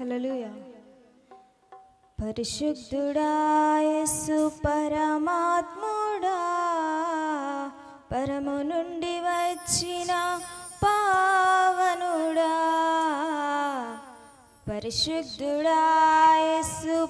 హల్లెలూయా. పరిశుద్ధుడా యేసు పరమాత్ముడా పరము నుండి వచ్చిన పావనుడా. పరిశుద్ధుడా యేసు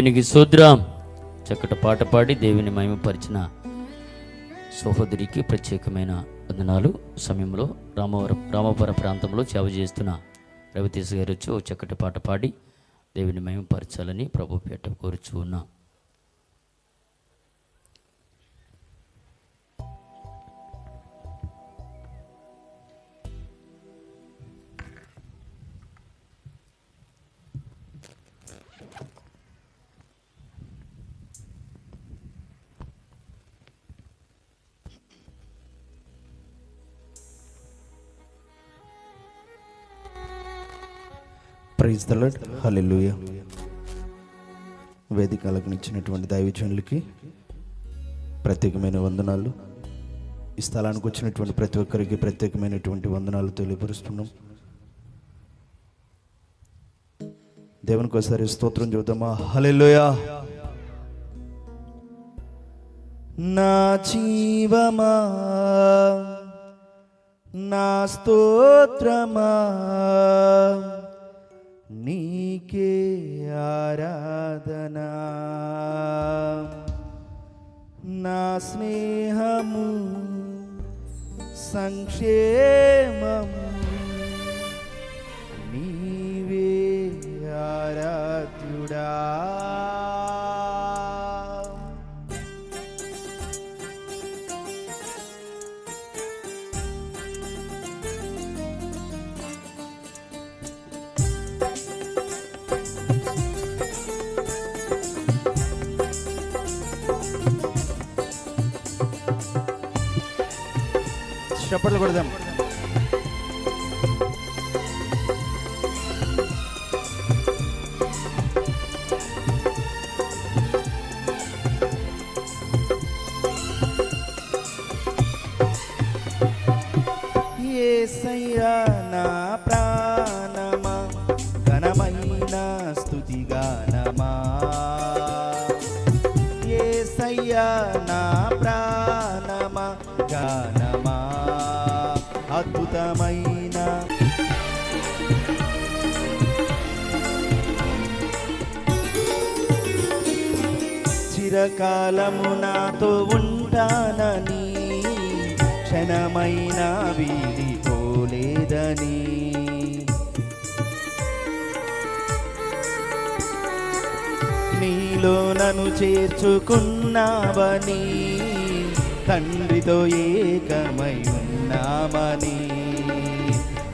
దేవునికి సూద్రం చక్కటి పాట పాడి దేవుని మహిమపరిచిన సహోదరికి ప్రత్యేకమైన వందనాలు. సమయంలో రామవరం రామవరం ప్రాంతంలో సేవ చేస్తున్న రవితేశ గారు వచ్చి ఓ చక్కటి పాట పాడి దేవుని మహిమపరచాలని ప్రభు పేట కోరుచు ఉన్నాం. ప్రైజ్ ద లార్డ్ హల్లెలూయా వేదిక అలగనిచ్చినటువంటి దైవజనులకి ప్రత్యేకమైన వందనాలు. ఈ స్థలానికి వచ్చినటువంటి ప్రతి ఒక్కరికి ప్రత్యేకమైనటువంటి వందనాలు తెలియపరుస్తున్నాం. దేవునికి ఒకసారి స్తోత్రం చూద్దామా హల్లెలూయా నా జీవమా? నా స్తోత్రమా? నీకే ఆరాధనా. నా స్నేహము సంక్షేమము నీవే ఆరాధ్యుడా. చప్పట్లు కొడదాం. అద్భుతమైన చిరకాలము నాతో ఉంటానని క్షణమైన వీడిపోలేదని. నీలో నన్ను చేర్చుకున్నావని తండ్రితో ఏకమై ఉన్నామని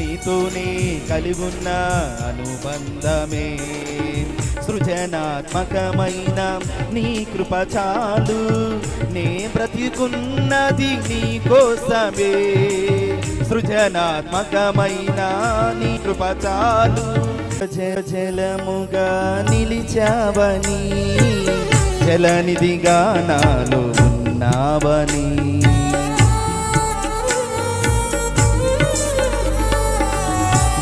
నీతోనే కలిగున్న అనుబంధమే. సృజనాత్మకమైన నీ కృప చాలు. నే బ్రతికున్నది నీ కోసమే. సృజనాత్మకమైన నీ కృప చాలు. జలముగా నిలిచావని జలనిధిగా నాలో ఉన్నావని.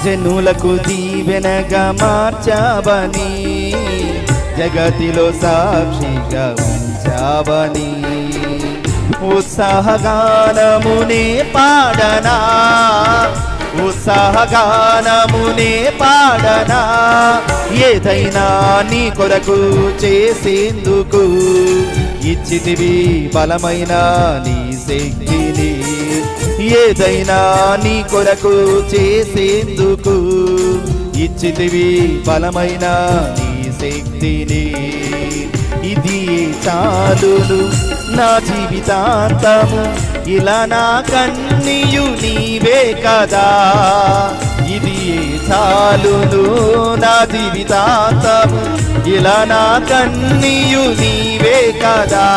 జనులకు దీవెనగా మార్చావని జగతిలో సాక్షిగా ఉంచావని. ఉత్సాహగానమునే పాడనా ఉత్సాహగానమునే పాడనా ఏదైనా నీ కొరకు చేసేందుకు ఇచ్చితివి బలమైన నీ శక్తి. ఏదైనా నీ కొరకు చేసేందుకు ఇచ్చితివి బలమైన నీ శక్తిని. ఇది చాలును నా జీవితాంతము. ఇలా నా కన్నీయు నీవే కదా. ఇది చాలును నా జీవితాంతము. ఇలా నా కన్నీయు నీవే కదా.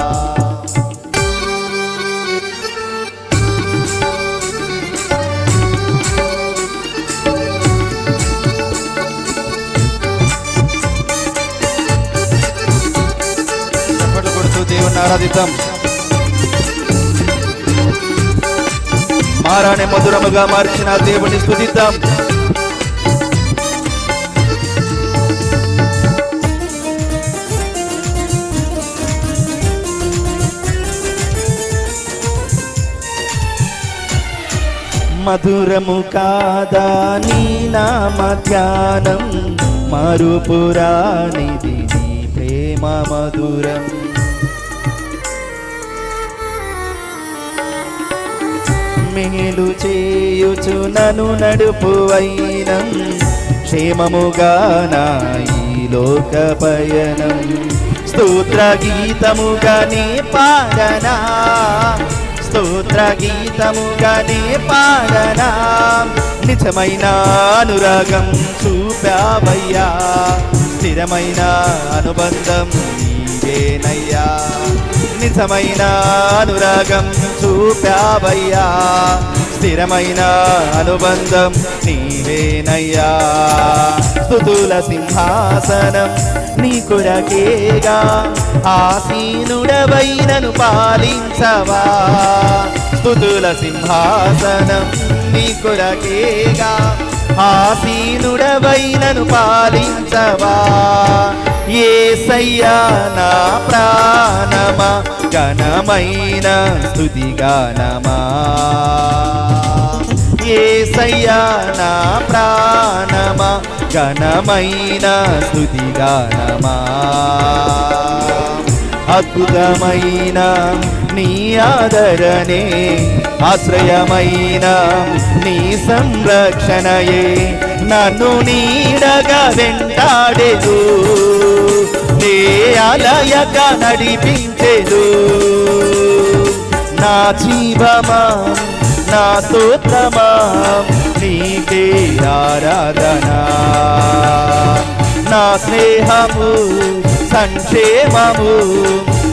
ఆరాధిద్దాం. మారాణి మధురముగా మార్చిన దేవుని స్థుతిద్దాం మధురము కాదా నీ నామ ధ్యానం? మరుపురానిది నీ ప్రేమ మధురం. మేలు చేయుచు నను నడుపు అయినం. క్షేమముగా నా ఈ లోక పయనం. స్తోత్ర గీతముగా నీ పాడనా. స్తోత్ర గీతముగా నీ పాడనా. నిజమైన అనురాగం చూపావయ్యా. స్థిరమైన అనుబంధం నీవేనయ్యా. నిజమైన అనురాగం చూపావయ్యా. స్థిరమైన అనుబంధం నీవేనయ్యా. స్థుతుల సింహాసనం నీ కొరకేగా. ఆసీనుడవైనను పాలించవా. స్థుతుల సింహాసనం నీ కొరకేగా. ఆసీనుడవైనను పాలించవా. ఏసయ్యా నా ప్రా ఘనమైన స్తుతిగానమా ఏసయ్యా నా ప్రాణమా? ఘనమైన స్తుతిగానమా అద్భుతమైన నీ ఆదరణే ఆశ్రయమైన నీ సంరక్షణయే. నన్ను నీడగా వెంటాడేదు. నే అలయక నడిపించేదు నా జీవమా నా స్తోత్రమా నీకే ఆరాధనా. నా స్నేహము సంక్షేమము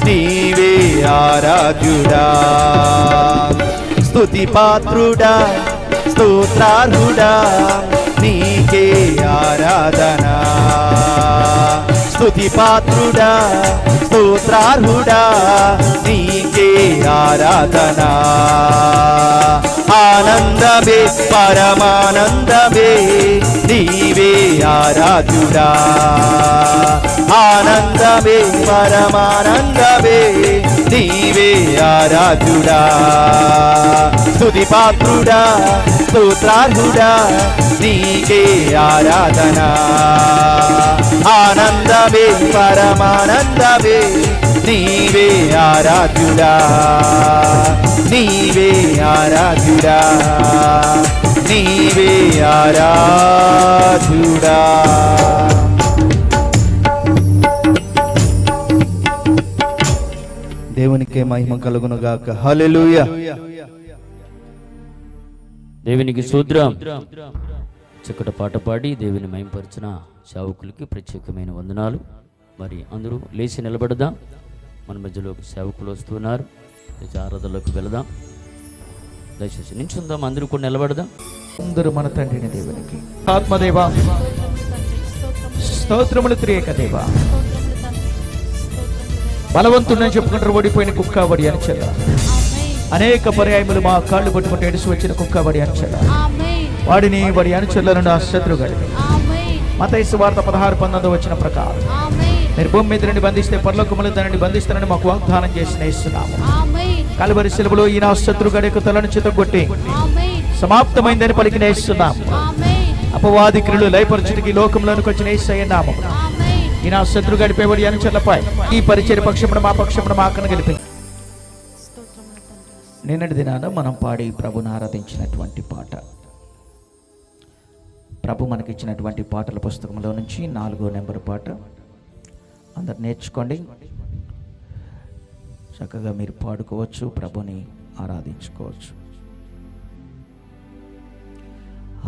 నీవే ఆరాధ్యుడా. స్తుతి పాత్రుడా స్తోత్రార్హుడా నీకే ఆరాధనా. స్థుతి పాత్రుడా స్తోత్రార్హుడా నీకే ఆరాధనా. ఆనందమే పరమానందమే నీవే ఆరాధుడా ఆనందమే పరమానందమే నీవే ఆరాధుడా స్థుతి పాత్రుడా స్తోత్రార్హుడా నీకే ఆరాధన. ఆనందమే పరమానందమే నీవే ఆరాధ్యుడా. నీవే ఆరాధ్యుడా. నీవే ఆరాధ్యుడా. దేవునికే మహిమ కలుగునుగాక. హల్లెలూయా. దేవునికి సూత్రం చక్కటి పాట పాడి దేవుని మయంపరిచిన సేవకులకి ప్రత్యేకమైన వందనాలు. మరి అందరూ లేచి నిలబడదాం. మన మధ్యలోకి సేవకులు వస్తున్నారు. ఆరాధనలోకి వెళదాం. దయచేసి నించుందాం. అందరూ కూడా నిలబడదాం. అందరూ మన తండ్రిని దేవునికి. ఆత్మదేవ స్తోత్రములు త్రియేక దేవ బలవంతుడని చెప్పుకుంటారు ఓడిపోయిన కుక్కబడి అని చెల్ల. అనేక పర్యాయములు మా కాళ్ళు పట్టుకుంటే ఎడిసి వచ్చిన కుక్కబడి అని చెల్ల వాడిని వాడి అనుచరులను నా శత్రుగడి. మతైసు వార్త పదహారు పంతొమ్మిది వచ్చిన ప్రకారం మీరు భూమి మీద నుండి బంధిస్తే పర్లోకములు దానిని బంధిస్తానని మాకు వాగ్దానం చేసి నేస్తున్నాము కలువరి శిలువలో ఈ నా శత్రుగడికి తలను చితగొట్టి సమాప్తమైందని పలికి నేస్తున్నాము అపవాది క్రియలు లయపరచుడికి లోకంలోనికి వచ్చి నేస్తున్నాము ఈ నా శత్రు గడిపేవాడి అనుచరులపై ఈ పరిచయ పక్షముడు మా పక్షముడు మా అక్కను గెలిపి నిన్నటి దినాన మనం పాడి ప్రభుని ఆరాధించినటువంటి పాట. ప్రభు మనకిచ్చినటువంటి పాటల పుస్తకంలో నుంచి నాలుగో నెంబర్ పాట. అందరు నేర్చుకోండి. చక్కగా మీరు పాడుకోవచ్చు ప్రభుని ఆరాధించుకోవచ్చు.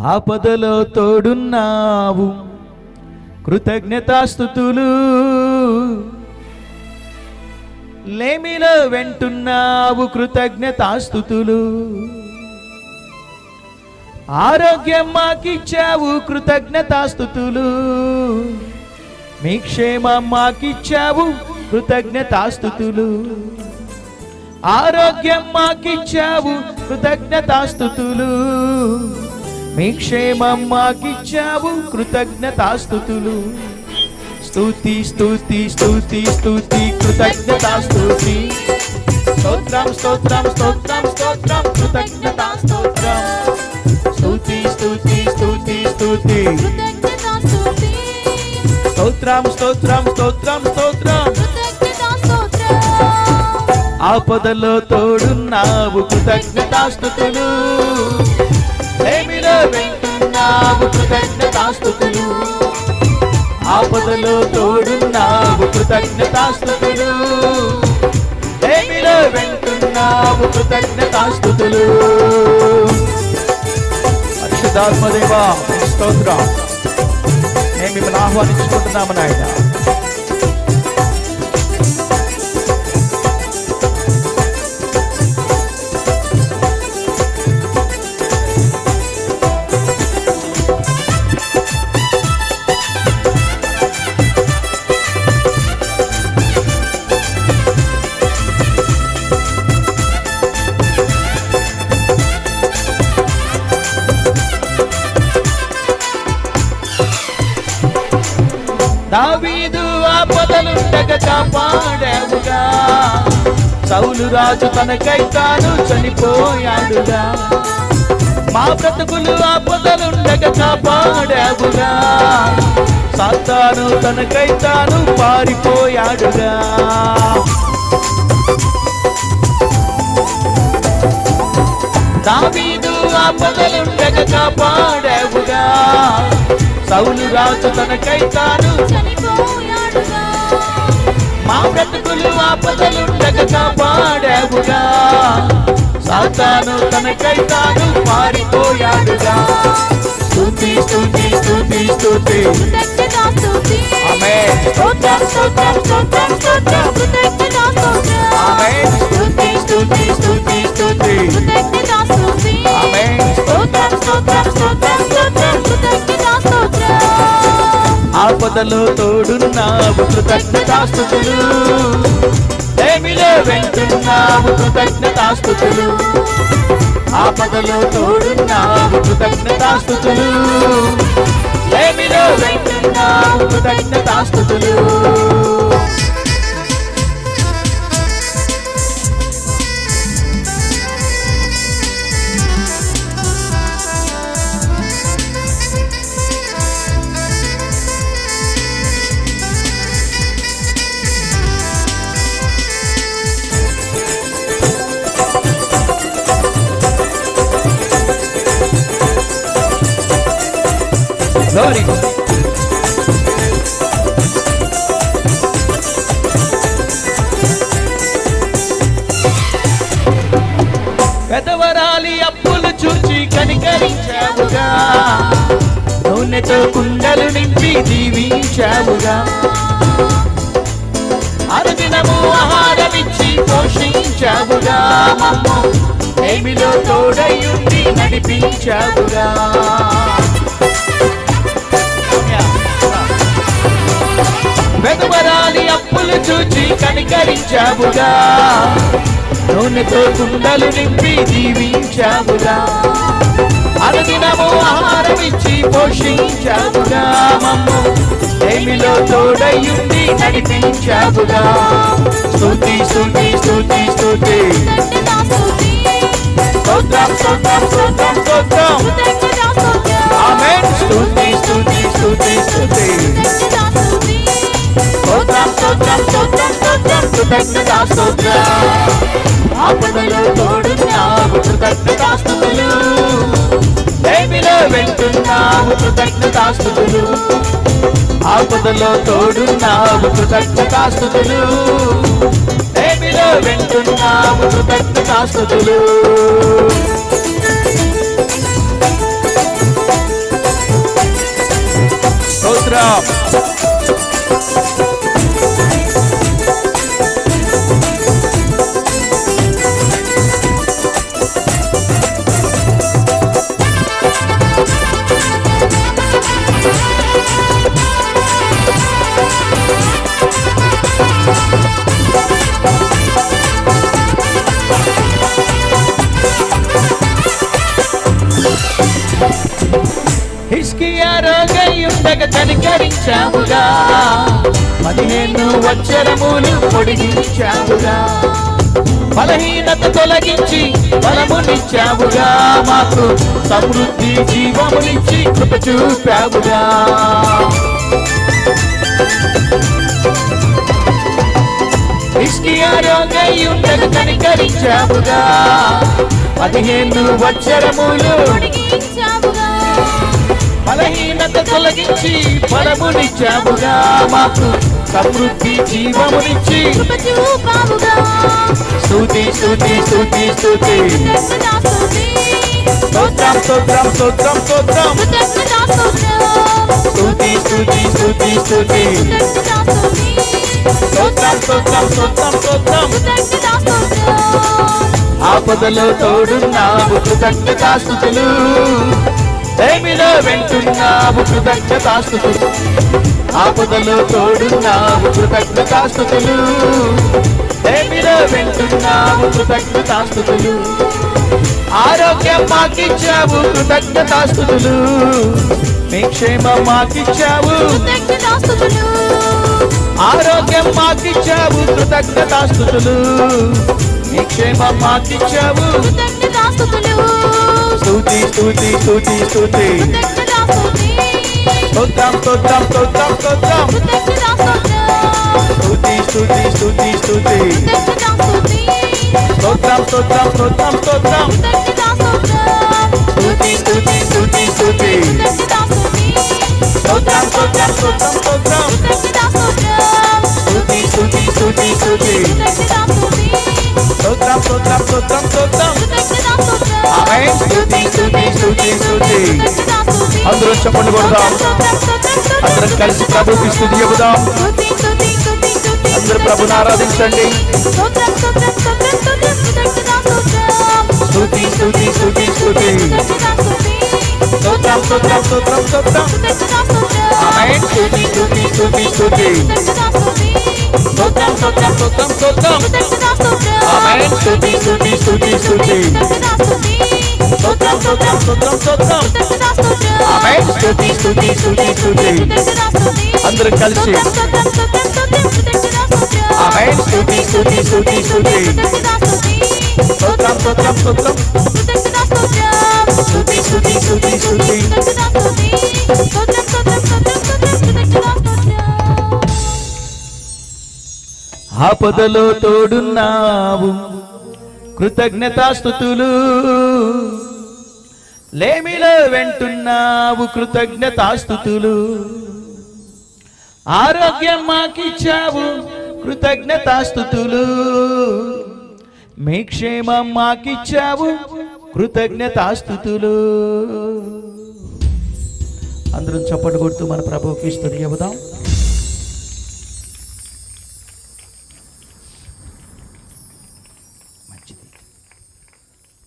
ఆపదలో తోడున్నావు కృతజ్ఞతాస్థుతులు. లేమిలో వెంటున్నావు కృతజ్ఞతాస్థుతులు ఆరోగ్యం మాకిచ్చావు కృతజ్ఞతాస్థుతులు మీ క్షేమం మాకిచ్చావు కృతజ్ఞతాస్థుతులు ఆరోగ్యం మాకిచ్చావు కృతజ్ఞతాస్థుతులు మీ క్షేమం మాకిచ్చావు కృతజ్ఞతాస్థుతులు స్తుతి స్తుతి స్తుతి స్తుతి కృతజ్ఞతాస్తుతి స్తోత్రం స్తోత్రం స్తోత్రం స్తోత్రం కృతజ్ఞతా స్తోత్రం. స్తుతి స్తుతి స్తుతి స్తుతి. స్తోత్రం స్తోత్రం స్తోత్రం స్తోత్రం. ఆపదలో తోడున్నావు కృతజ్ఞతాస్తుతులు ఏమిలో వెంటున్నావు కృతజ్ఞతాస్తుతులు ఆపదలో తోడున్నావు కృతజ్ఞతాస్తుతులు ఏమిలో వెంటున్నావు కృతజ్ఞతాస్తుతులు పరిశుద్ధాత్మదేవా స్తోత్రం. మేము మిమ్మల్ని ఆహ్వానించుకుంటున్నాము నాయన. కాపాడావుగా. సౌలు రాజు తనకై తాను చనిపోయాడుగా. మా బ్రతుకులు ఆపదలుండగా కాపాడావుగా. సాతాను తనకై తాను పారిపోయాడుగా. దావీదు ఆపదలుండగా కాపాడావుగా. సౌలు రాజు తనకై తాను చనిపోయాడుగా. మా బ్రతుకులు ఆపదలుండగా కాపాడావుగా. సాతాను తనకై తాను పారిపోయాడుగా. స్తుతి స్తుతి స్తుతి కృతజ్ఞతాస్తుతి ఆమేన్. స్తోత్రం స్తోత్రం స్తోత్రం స్తోత్రం స్తుతి స్తుతి స్తుతి. కృతజ్ఞతాస్తుతి ఆమేన్. స్తోత్రం స్తోత్రం స్తోత్రం స్తోత్రం. ఆపదలో తోడున్నావు కృతజ్ఞతాస్తుతులు ఏమిలో వెంటున్నావు కృతజ్ఞతాస్తుతులు ఆపదలో తోడున్నావు కృతజ్ఞతాస్తుతులు ఏమిలో వెంటున్నావు కృతజ్ఞతాస్తుతులు Glory. పెదవరాలి అప్పులు చూచి కనికరించావుగా. నూనెతో కుండలు నింపి దీవించావుగా. అనుదినము ఆహారమిచ్చి పోషించావుగా. మమ్ము ఏమిలో తోడయుండి నడిపించావుగా. వెనువరాలి అప్పులు చూచి కనికరించావుగా నూనెతో కుండలు నింపి దీవించావుగా అనుదినము ఆహారమిచ్చి పోషించావుగా మమ్ము. ఏమిలో తోడయుండి నడిపించావుగా స్తుతి స్తుతి స్తుతి స్తుతి. కృతజ్ఞతాస్తుతి స్తోత్రం స్తోత్రం స్తోత్రం స్తోత్రం. కృతజ్ఞతాస్తోత్రం ఆమేన్. స్తుతి స్తుతి స్తుతి స్తుతి. స్తోత్రం స్తోత్రం స్తోత్రం స్తోత్రం కృతజ్ఞతా స్తోత్రం ఆపదలో తోడున్నావు కృతజ్ఞతాస్తుతులు ఏమిలో వెంటున్నావు కృతజ్ఞతాస్తుతులు ఆపదలో తోడున్నావు కృతజ్ఞతాస్తుతులు ఏమిలో వెంటున్నావు కృతజ్ఞతాస్తుతులు స్తోత్రం Thank you. కనికరించావుగా పదిహేను వచ్చరములు పొడిగించావుగా బలహీనత తొలగించి బలమునిచ్చావుగా మాకు సమృద్ధి జీవమునిచ్చి కృప చూపావుగా దృష్టి ఆరోగ్యుండగా కనికరించావుగా పదిహేను వచ్చరములు పొడిగించావుగా బలహీనత తొలగించి బలమునిచ్చావుగా మాకు. సమృద్ధి జీవమునిచ్చి. స్తుతి స్తుతి కృతజ్ఞతా స్తుతి. స్తోత్రం స్తోత్రం స్తోత్రం స్తోత్రం. స్తుతి. స్తుతి కృతజ్ఞతా స్తుతి. స్తోత్రం స్తోత్రం స్తోత్రం స్తోత్రం. ఆపదలో తోడున్నావు కృతజ్ఞతాస్తుతులు ఏమిలో వెంటున్నావు కృతజ్ఞతాస్తుతులు? ఆపదలో తోడున్నావు కృతజ్ఞతాస్తుతులు? ఏమిలో వెంటున్నావు కృతజ్ఞతాస్తుతులు? ఆరోగ్యం మాకిచ్చావు కృతజ్ఞతాస్తుతులు. మీ క్షేమం మాకిచ్చావు. ఆరోగ్యం మాకిచ్చావు కృతజ్ఞతాస్తుతులు. మీ క్షేమం మాకిచ్చావు. కృతజ్ఞతా స్తుతులు స్తుతి స్తుతి స్తుతి స్తుతి. స్తోత్రం స్తోత్రం స్తోత్రం స్తోత్రం కృతజ్ఞతా స్తోత్రం స్తుతి స్తుతి స్తుతి స్తుతి. స్తోత్రం స్తోత్రం స్తోత్రం స్తోత్రం కృతజ్ఞతా స్తోత్రం స్తుతి స్తుతి స్తుతి స్తుతి. స్తోత్రం స్తోత్రం స్తోత్రం స్తోత్రం కృతజ్ఞతా స్తోత్రం స్తుతి స్తుతి స్తుతి స్తుతి. స్తోత్రం స్తోత్రం స్తోత్రం కృతజ్ఞతా స్తుతి అందరూ చెప్పండి కొడదాం అందరం కలిసి ప్రభుకి స్థుతి చెబుదాం. అందరూ ప్రభుని ఆరాధించండి. స్తోత్రం స్తోత్రం స్తోత్రం కృతజ్ఞతా స్తోత్రం స్తోత్రం స్తోత్రం స్తోత్రం. స్తోత్రం కృతజ్ఞతా స్తోత్రం. ఆమేన్ స్తుతి స్తోత్రం స్తోత్రం స్తోత్రం స్తోత్రం ఆమేన్ స్తుతి స్తుతి స్తుతి స్తుతి స్తోత్రం స్తోత్రం స్తోత్రం స్తోత్రం ఆమేన్ స్తుతి స్తుతి స్తుతి స్తుతి కృతజ్ఞతా కలిసి ఆమేన్ స్తుతి స్తుతి స్తుతి స్తుతి స్తోత్రం స్తోత్రం స్తోత్రం స్తుతి స్తుతి స్తుతి స్తుతి ఆపదలో తోడున్నావు. కృతజ్ఞతాస్థుతులు లేమిలో వెంటున్నావు. కృతజ్ఞతాస్థుతులు ఆరోగ్యం మాకిచ్చావు. కృతజ్ఞతాస్థుతులు మీ క్షేమం మాకిచ్చావు. కృతజ్ఞతాస్థుతులు అందరం చప్పటి కొడుతూ మన ప్రభుకి స్థుతి చెబుదాం.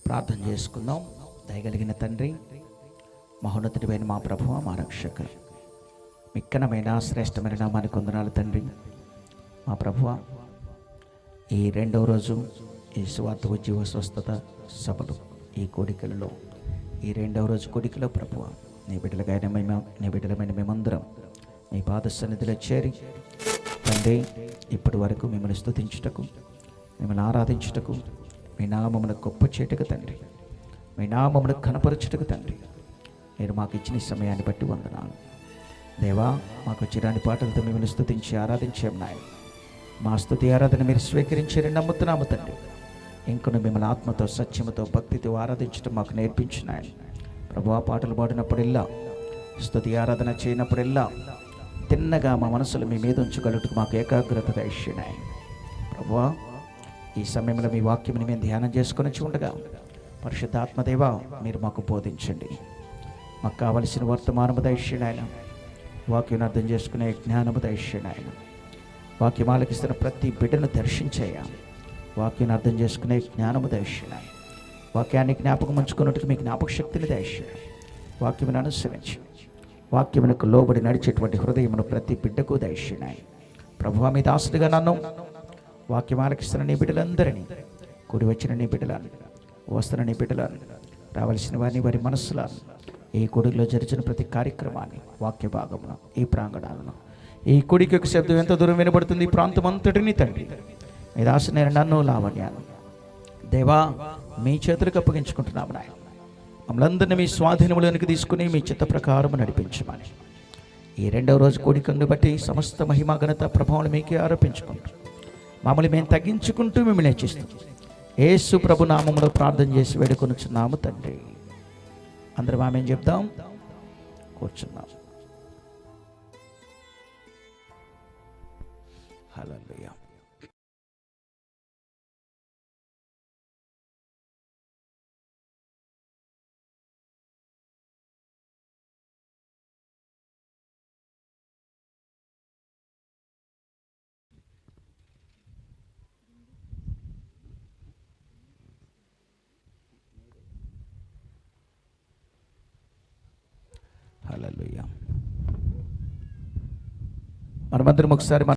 ప్రార్థన చేసుకుందాం. దయగలిగిన తండ్రి మహోన్నతుడిపైన మా ప్రభువ మా రక్షక మిక్కనమైన శ్రేష్టమైన నామాన్ని కొందనాలు తండ్రి. మా ప్రభువ ఈ రెండవ రోజు ఈ స్వార్థ ఉద్యోగ స్వస్థత సభలు ఈ కోడికలలో. ఈ రెండవ రోజు కోడికలో ప్రభువ నీ బిడ్డలకైన మేము నీ బిడ్డలమైన మేమందరం నీ పాద సన్నిధిలో చేరి తండ్రి ఇప్పటి వరకు మిమ్మల్ని స్థుతించుటకు మిమ్మల్ని ఆరాధించుటకు మీ నామమును గొప్ప చేటుకు తండ్రి. మీ నామమును కనపరచుటకు తండ్రి. మీరు మాకు ఇచ్చిన ఈ సమయాన్ని బట్టి వందనాలు. దేవా మాకు చిరాని పాటలతో మిమ్మల్ని స్థుతించి ఆరాధించాం నాయన. మా స్థుతి ఆరాధన మీరు స్వీకరించారని నమ్ముతున్నాము తండ్రి. ఇంకను మిమ్మల్ని ఆత్మతో సత్యముతో భక్తితో ఆరాధించడం మాకు నేర్పించినాయి ప్రభా పాటలు పాడినప్పుడెల్లా స్థుతి ఆరాధన చేయనప్పుడెల్లా తిన్నగా మా మనసులు మీ మీద ఉంచగలుగుటకు మాకు ఏకాగ్రత దయచేనాయి ప్రభా ఈ సమయంలో మీ వాక్యముని మేము ధ్యానం చేసుకొని ఉండగా పరిశుద్ధాత్మదేవ మీరు మాకు బోధించండి. మాకు కావలసిన వర్తమానము దయచేయండి ఆయన. వాక్యం అర్థం చేసుకునే జ్ఞానము దయచేయండి ఆయన. వాక్యం ఆలకిస్తున్న ప్రతి బిడ్డను దర్శించేయ వాక్యం అర్థం చేసుకునే జ్ఞానము దయచేయండి ఆయన. వాక్యాన్ని జ్ఞాపకం ఉంచుకున్నట్టుకు మీ జ్ఞాపక శక్తిని దయచేయండి వాక్యమును అనుసరించి వాక్యమునకు లోబడి నడిచేటువంటి హృదయమును ప్రతి బిడ్డకు దయచేయండి ఆయన. ప్రభువా మీ దాసుడిగా నన్ను వాక్యం ఆలకిస్తున్న నీ బిడ్డలందరినీ కూడి వచ్చిన నీ బిడ్డలను వస్తున్న నీ బిడ్డలను రావలసిన వారిని వారి మనస్సులను ఈ గుడిలో జరిచిన ప్రతి కార్యక్రమాన్ని వాక్య భాగమును ఈ ప్రాంగణాలను. ఈ కుడికి యొక్క శబ్దం ఎంత దూరం వినబడుతుంది? ఈ ప్రాంతం అంతటిని తండ్రి. మీ దాసు నేను నన్ను లావణ్యాను. దేవా మీ చేతులకు అప్పగించుకుంటున్నాము నాయన. మమ్మల్ందరినీ మీ స్వాధీనములోనికి తీసుకుని మీ చిత్త ప్రకారం నడిపించమని. ఈ రెండవ రోజు కోడికను బట్టి సమస్త మహిమా ఘనత ప్రభావం మీకే ఆరోపించుకుంటాం మమ్మల్ని మేము తగ్గించుకుంటూ మిమ్మల్ని హెచ్చిస్తాం. ఏసు ప్రభు నామంలో ప్రార్థన చేసి వేడుకొనుచున్నాము తండ్రి. అందరం ఆమె చెప్దాం. కూర్చున్నాం. హల్లెలూయా హల్లెలూయా మనమందరం ఒకసారి